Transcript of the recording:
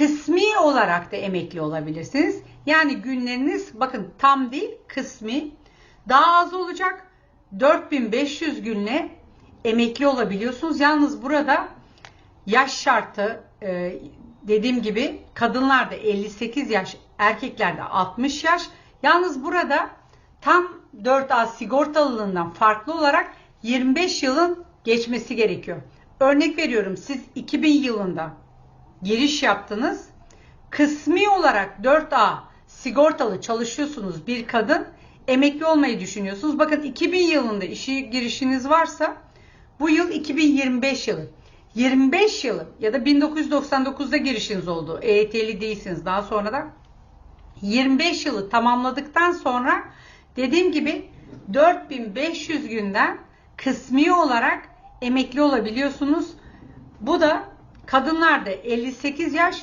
kısmi olarak da emekli olabilirsiniz. Yani günleriniz bakın tam değil kısmi daha az olacak. 4500 günle emekli olabiliyorsunuz. Yalnız burada yaş şartı e, dediğim gibi kadınlarda 58 yaş, erkeklerde 60 yaş. Yalnız burada tam 4A sigortalılığından farklı olarak 25 yılın geçmesi gerekiyor. Örnek veriyorum siz 2000 yılında giriş yaptınız. Kısmi olarak 4A sigortalı çalışıyorsunuz bir kadın. Emekli olmayı düşünüyorsunuz. Bakın 2000 yılında işi girişiniz varsa bu yıl 2025 yılı. 25 yılı ya da 1999'da girişiniz oldu. EYT'li değilsiniz daha sonra da. 25 yılı tamamladıktan sonra dediğim gibi 4500 günden kısmi olarak emekli olabiliyorsunuz. Bu da kadınlarda 58 yaş,